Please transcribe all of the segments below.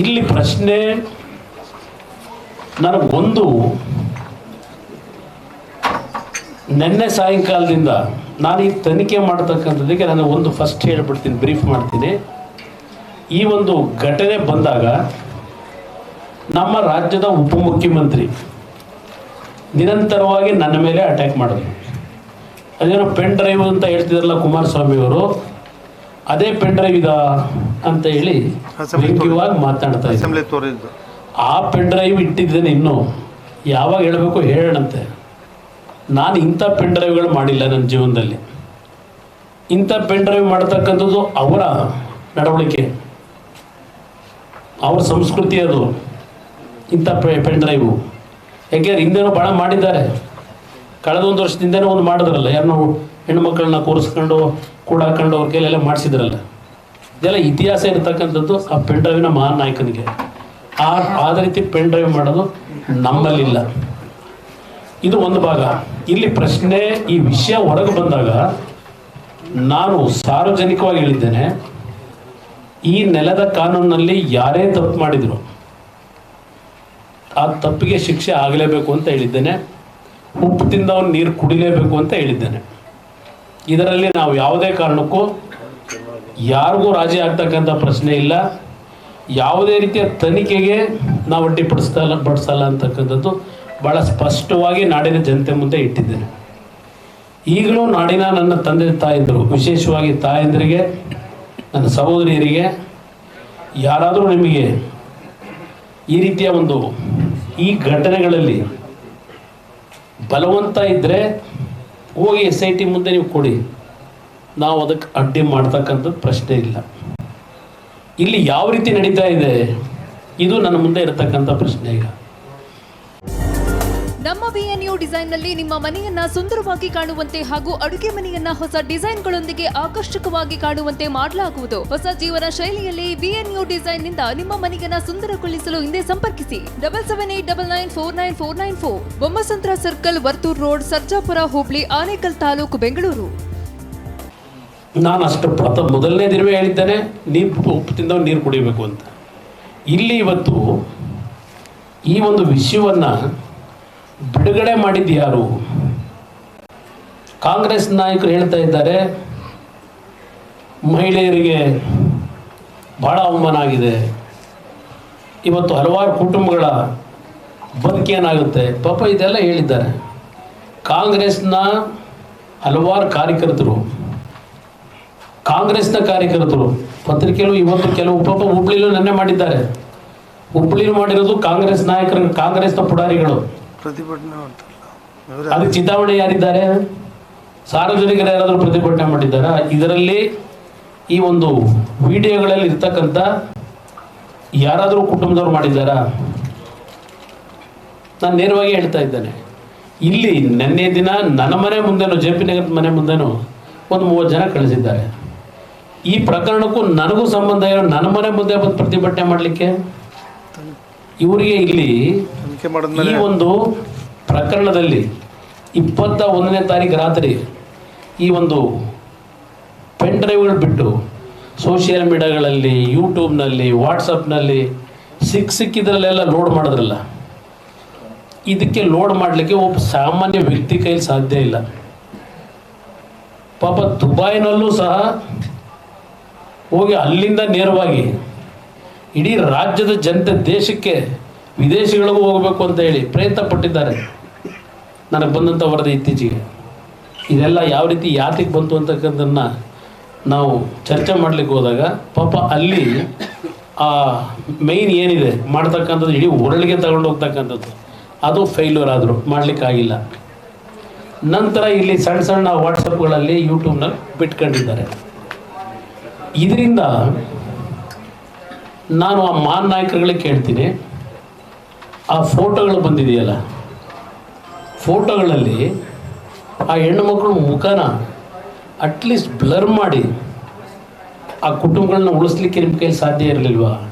ಇಲ್ಲಿ ಪ್ರಶ್ನೆ ನನಗೊಂದು ನಿನ್ನೆ ಸಾಯಂಕಾಲದಿಂದ ನಾನು ಈ ತನಿಖೆ ಮಾಡ್ತಕ್ಕಂಥದ್ದಕ್ಕೆ ನಾನು ಒಂದು ಫಸ್ಟ್ ಹೇಳ್ಬಿಡ್ತೀನಿ ಬ್ರೀಫ್ ಮಾಡ್ತೀನಿ. ಈ ಒಂದು ಘಟನೆ ಬಂದಾಗ ನಮ್ಮ ರಾಜ್ಯದ ಉಪಮುಖ್ಯಮಂತ್ರಿ ನಿರಂತರವಾಗಿ ನನ್ನ ಮೇಲೆ ಅಟ್ಯಾಕ್ ಮಾಡಿದ್ರು. ಅದೇನೋ ಪೆನ್ ಡ್ರೈವ್ ಅಂತ ಹೇಳ್ತಿದ್ರಲ್ಲ ಕುಮಾರಸ್ವಾಮಿ ಅವರು ಅದೇ ಪೆನ್ ಡ್ರೈವ್ ಇದ ಅಂತ ಹೇಳಿ ಮಾತಾಡ್ತಾ ಇದ್ದೆ ಇದ್ದಾರೆ ತೋರಿದ್ದು. ಆ ಪೆನ್ ಡ್ರೈವ್ ಇಟ್ಟಿದ್ದೇನೆ ಇನ್ನು. ಯಾವಾಗ ಹೇಳಬೇಕು ಹೇಳೋಣಂತೆ. ನಾನು ಇಂಥ ಪೆನ್ ಡ್ರೈವ್ಗಳು ಮಾಡಿಲ್ಲ ನನ್ನ ಜೀವನದಲ್ಲಿ. ಇಂಥ ಪೆನ್ ಡ್ರೈವ್ ಮಾಡತಕ್ಕಂಥದ್ದು ಅವರ ನಡವಳಿಕೆ. ಅವ್ರ ಸಂಸ್ಕೃತಿ ಅದು. ಇಂಥ ಪೆನ್ ಡ್ರೈವು ಯಾಕೆಂದ್ರೆ ಹಿಂದೆನೂ ಭಾಳ ಮಾಡಿದ್ದಾರೆ. ಕಳೆದ ಒಂದು ವರ್ಷದಿಂದನೂ ಒಂದು ಮಾಡಿದ್ರಲ್ಲ ಯಾರನ್ನೂ ಹೆಣ್ಣು ಮಕ್ಕಳನ್ನ ಕೂರಿಸ್ಕೊಂಡು ಕೂಡಾಕೊಂಡು ಅವ್ರ ಕೈಲೆಲ್ಲ ಮಾಡಿಸಿದ್ರಲ್ಲ. ಇದೆಲ್ಲ ಇತಿಹಾಸ ಇರತಕ್ಕಂಥದ್ದು ಆ ಪೆನ್ ಡ್ರೈವಿನ ಮಹಾನ್ ನಾಯಕನಿಗೆ ಆ ಆದ ರೀತಿ ಪೆನ್ ಡ್ರೈವ್ ಮಾಡೋದು ನಮ್ಮಲ್ಲಿಲ್ಲ. ಇದು ಒಂದು ಭಾಗ. ಇಲ್ಲಿ ಪ್ರಶ್ನೆ ಈ ವಿಷಯ ಹೊರಗೆ ಬಂದಾಗ ನಾನು ಸಾರ್ವಜನಿಕವಾಗಿ ಹೇಳಿದ್ದೇನೆ, ಈ ನೆಲದ ಕಾನೂನಿನಲ್ಲಿ ಯಾರೇ ತಪ್ಪು ಮಾಡಿದ್ರು, ಆ ತಪ್ಪಿಗೆ ಶಿಕ್ಷೆ ಆಗಲೇಬೇಕು ಅಂತ ಹೇಳಿದ್ದೇನೆ, ಉಪ್ಪು ತಿಂದವನು ನೀರು ಕುಡಿಲೇಬೇಕು ಅಂತ ಹೇಳಿದ್ದೇನೆ. ಇದರಲ್ಲಿ ನಾವು ಯಾವುದೇ ಕಾರಣಕ್ಕೂ ಯಾರಿಗೂ ರಾಜಿ ಆಗ್ತಕ್ಕಂಥ ಪ್ರಶ್ನೆ ಇಲ್ಲ. ಯಾವುದೇ ರೀತಿಯ ತನಿಖೆಗೆ ನಾವು ಅಡ್ಡಿಪಡಿಸ್ತಲ್ಲ ಪಡಿಸಲ್ಲ ಅಂತಕ್ಕಂಥದ್ದು ಭಾಳ ಸ್ಪಷ್ಟವಾಗಿ ನಾಡಿನ ಜನತೆ ಮುಂದೆ ಇಟ್ಟಿದ್ದೇನೆ. ಈಗಲೂ ನಾಡಿನ ನನ್ನ ತಂದೆ ತಾಯಂದಿರು, ವಿಶೇಷವಾಗಿ ತಾಯಂದಿರಿಗೆ, ನನ್ನ ಸಹೋದರಿಯರಿಗೆ, ಯಾರಾದರೂ ನಿಮಗೆ ಈ ರೀತಿಯ ಒಂದು ಈ ಘಟನೆಗಳಲ್ಲಿ ಬಲವಂತ ಇದ್ದರೆ ಹೋಗಿ ಎಸ್ ಐ ಟಿ ಮುಂದೆ ನೀವು ಕೊಡಿ. ನಾವು ಅದಕ್ಕೆ ಅಡ್ಡಿ ಮಾಡ್ತಕ್ಕಂಥದ್ದು ಪ್ರಶ್ನೆ ಇಲ್ಲ. ಇಲ್ಲಿ ಯಾವ ರೀತಿ ನಡೀತಾ ಇದೆ? ಇದು ನನ್ನ ಮುಂದೆ ಇರತಕ್ಕಂಥ ಪ್ರಶ್ನೆ ಈಗ. ನಮ್ಮ ಬಿಎನ್ಯು ಡಿಸೈನ್ನಲ್ಲಿ ನಿಮ್ಮ ಮನೆಯನ್ನ ಸುಂದರವಾಗಿ ಕಾಣುವಂತೆ ಹಾಗೂ ಅಡುಗೆ ಮನೆಯನ್ನ ಹೊಸ ಡಿಸೈನ್ಗಳೊಂದಿಗೆ ಆಕರ್ಷಕವಾಗಿ ಕಾಣುವಂತೆ ಮಾಡಲಾಗುವುದು. ಹೊಸ ಜೀವನ ಶೈಲಿಯಲ್ಲಿ ಬಿಎನ್ಯು ಡಿಸೈನ್ನಿಂದ ನಿಮ್ಮ ಮನೆಯನ್ನ ಸುಂದರಗೊಳಿಸಲು ಹಿಂದೆ ಸಂಪರ್ಕಿಸಿ. Double seven eight double nine four nine four nine four Bommasandra circle Varthur road, Sarjapura, ಹೋಬಳಿ, ಆನೇಕಲ್ ತಾಲೂಕು, ಬೆಂಗಳೂರು. ನಾನು ಅಷ್ಟು ಪ್ರಥ, ಮೊದಲನೇ ದಿನವೇ ಹೇಳಿದ್ದೇನೆ, ನೀರು ಉಪ್ಪು ತಿಂದ ನೀರು ಕುಡಿಬೇಕು ಅಂತ. ಇಲ್ಲಿ ಇವತ್ತು ಈ ಒಂದು ವಿಷಯವನ್ನು ಬಿಡುಗಡೆ ಮಾಡಿದ್ದು ಯಾರು ಕಾಂಗ್ರೆಸ್ ನಾಯಕರು ಹೇಳ್ತಾ ಇದ್ದಾರೆ, ಮಹಿಳೆಯರಿಗೆ ಭಾಳ ಅವಮಾನ ಆಗಿದೆ. ಇವತ್ತು ಹಲವಾರು ಕುಟುಂಬಗಳ ಬದುಕೇನಾಗುತ್ತೆ ಪಾಪ ಇದೆಲ್ಲ ಹೇಳಿದ್ದಾರೆ. ಕಾಂಗ್ರೆಸ್ನ ಹಲವಾರು ಕಾರ್ಯಕರ್ತರು, ಕಾಂಗ್ರೆಸ್ನ ಕಾರ್ಯಕರ್ತರು ಪತ್ರಿಕೆಗಳು ಇವತ್ತು ಕೆಲವು ಪಾಪ ಹುಬ್ಳಿಲೂ ನೆನ್ನೆ ಮಾಡಿದ್ದಾರೆ. ಹುಬ್ಳಿಲು ಮಾಡಿರೋದು ಕಾಂಗ್ರೆಸ್ ನಾಯಕರ, ಕಾಂಗ್ರೆಸ್ನ ಪುಡಾರಿಗಳು. ಪ್ರತಿಭಟನೆ ಮಾಡ್ತಾರಲ್ಲ ಚಿಂತಾಮಣಿ ಯಾರಿದ್ದಾರೆ? ಸಾರ್ವಜನಿಕರು ಯಾರಾದರೂ ಪ್ರತಿಭಟನೆ ಮಾಡಿದ್ದಾರಾ ಇದರಲ್ಲಿ ಈ ಒಂದು ವಿಡಿಯೋಗಳಲ್ಲಿ ಇರ್ತಕ್ಕಂಥ ಯಾರಾದರೂ ಕುಟುಂಬದವ್ರು ಮಾಡಿದ್ದಾರಾ? ನಾನು ನೇರವಾಗಿ ಹೇಳ್ತಾ ಇದ್ದೇನೆ. ಇಲ್ಲಿ ನಿನ್ನೆ ದಿನ ನನ್ನ ಮನೆ ಮುಂದೆನೂ ಜೆ ಪಿ ನಗರದ ಮನೆ ಮುಂದೆನೂ ಒಂದು ಮೂವತ್ತು ಜನ ಕಳಿಸಿದ್ದಾರೆ. ಈ ಪ್ರಕರಣಕ್ಕೂ ನನಗೂ ಸಂಬಂಧ ಇರೋ ನನ್ನ ಮನೆ ಮುಂದೆ ಬಂದು ಪ್ರತಿಭಟನೆ ಮಾಡಲಿಕ್ಕೆ? ಇವರಿಗೆ ಇಲ್ಲಿ ಈ ಒಂದು ಪ್ರಕರಣದಲ್ಲಿ ಇಪ್ಪತ್ತ ಒಂದನೇ ತಾರೀಕು ರಾತ್ರಿ ಈ ಒಂದು ಪೆನ್ ಡ್ರೈವ್ಗಳು ಬಿಟ್ಟು ಸೋಷಿಯಲ್ ಮೀಡಿಯಾಗಳಲ್ಲಿ, ಯೂಟ್ಯೂಬ್ನಲ್ಲಿ, ವಾಟ್ಸಪ್ನಲ್ಲಿ ಸಿಕ್ ಸಿಕ್ಕಿದ್ರಲ್ಲೆಲ್ಲ ಲೋಡ್ ಮಾಡಿದ್ರಲ್ಲ, ಇದಕ್ಕೆ ಲೋಡ್ ಮಾಡಲಿಕ್ಕೆ ಒಬ್ಬ ಸಾಮಾನ್ಯ ವ್ಯಕ್ತಿ ಕೈಲಿ ಸಾಧ್ಯ ಇಲ್ಲ. ಪಾಪ ದುಬೈನಲ್ಲೂ ಸಹ ಹೋಗಿ ಅಲ್ಲಿಂದ ನೇರವಾಗಿ ಇಡೀ ರಾಜ್ಯದ ಜನತೆ ದೇಶಕ್ಕೆ ವಿದೇಶಗಳಿಗೂ ಹೋಗಬೇಕು ಅಂತ ಹೇಳಿ ಪ್ರಯತ್ನ ಪಟ್ಟಿದ್ದಾರೆ. ನನಗೆ ಬಂದಂಥ ವರದಿ ಇತ್ತೀಚೆಗೆ. ಇದೆಲ್ಲ ಯಾವ ರೀತಿ ಯಾತಿಗೆ ಬಂತು ಅಂತಕ್ಕಂಥದ್ದನ್ನು ನಾವು ಚರ್ಚೆ ಮಾಡಲಿಕ್ಕೆ ಹೋದಾಗ ಪಾಪ ಅಲ್ಲಿ ಆ ಮೈನ್ ಏನಿದೆ ಮಾಡ್ತಕ್ಕಂಥದ್ದು ಇಡೀ ಉರಳಿಗೆ ತಗೊಂಡು ಹೋಗ್ತಕ್ಕಂಥದ್ದು. ಅದು ಫೇಲ್ಯೂರ್ ಆದರು ಮಾಡಲಿಕ್ಕಾಗಿಲ್ಲ ನಂತರ ಇಲ್ಲಿ ಸಣ್ಣ ಸಣ್ಣ ವಾಟ್ಸಪ್ಗಳಲ್ಲಿ ಯೂಟ್ಯೂಬ್ನಲ್ಲಿ ಬಿಟ್ಕೊಂಡಿದ್ದಾರೆ. ಇದರಿಂದ ನಾನು ಆ ಮಾನ್ ನಾಯಕರುಗಳಿಗೆ ಕೇಳ್ತೀನಿ. ಆ ಫೋಟೋಗಳು ಬಂದಿದೆಯಲ್ಲ? ಫೋಟೋಗಳಲ್ಲಿ ಆ ಹೆಣ್ಣು ಮಕ್ಕಳು ಮುಖನ ಅಟ್ಲೀಸ್ಟ್ ಬ್ಲರ್ ಮಾಡಿ ಆ ಕುಟುಂಬಗಳನ್ನ ಉಳಿಸ್ಲಿಕ್ಕೆ ನಿಮ್ಮ ಕೈಲಿ ಸಾಧ್ಯ ಇರಲಿಲ್ವಾ?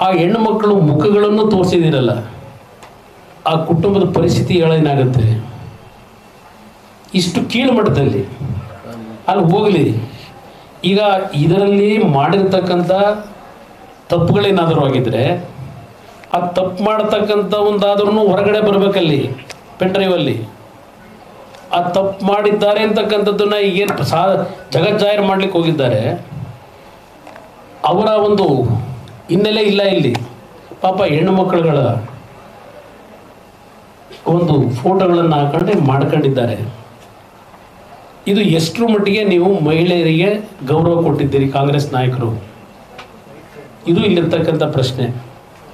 ಆ ಹೆಣ್ಣು ಮಕ್ಕಳು ಮುಖಗಳನ್ನು ತೋರಿಸಿದಿರಲ್ಲ ಆ ಕುಟುಂಬದ ಪರಿಸ್ಥಿತಿ ಏನಾಗುತ್ತೆ? ಇಷ್ಟು ಕೀಳು ಮಟ್ಟದಲ್ಲಿ. ಅಲ್ಲಿ ಹೋಗಲಿ. ಈಗ ಇದರಲ್ಲಿ ಮಾಡಿರ್ತಕ್ಕಂಥ ತಪ್ಪುಗಳೇನಾದರೂ ಆಗಿದ್ರೆ ಆ ತಪ್ಪು ಮಾಡತಕ್ಕಂಥ ಒಂದಾದ್ರೂ ಹೊರಗಡೆ ಬರಬೇಕಲ್ಲಿ ಪೆನ್ ಡ್ರೈವಲ್ಲಿ ಆ ತಪ್ಪು ಮಾಡಿದ್ದಾರೆ ಅಂತಕ್ಕಂಥದ್ದನ್ನ ಈಗೇನು ಸಾ ಜಗಜ್ಜಾಹಿರ್ ಮಾಡ್ಲಿಕ್ಕೆ ಹೋಗಿದ್ದಾರೆ. ಅವರ ಒಂದು ಹಿನ್ನೆಲೆ ಇಲ್ಲ ಇಲ್ಲಿ. ಪಾಪ ಹೆಣ್ಣು ಮಕ್ಕಳುಗಳ ಒಂದು ಫೋಟೋಗಳನ್ನು ಹಾಕೊಂಡು ಮಾಡ್ಕೊಂಡಿದ್ದಾರೆ. ಇದು ಎಷ್ಟರ ಮಟ್ಟಿಗೆ ನೀವು ಮಹಿಳೆಯರಿಗೆ ಗೌರವ ಕೊಟ್ಟಿದ್ದೀರಿ ಕಾಂಗ್ರೆಸ್ ನಾಯಕರು? ಇದು ಇಲ್ಲಿರ್ತಕ್ಕಂಥ ಪ್ರಶ್ನೆ.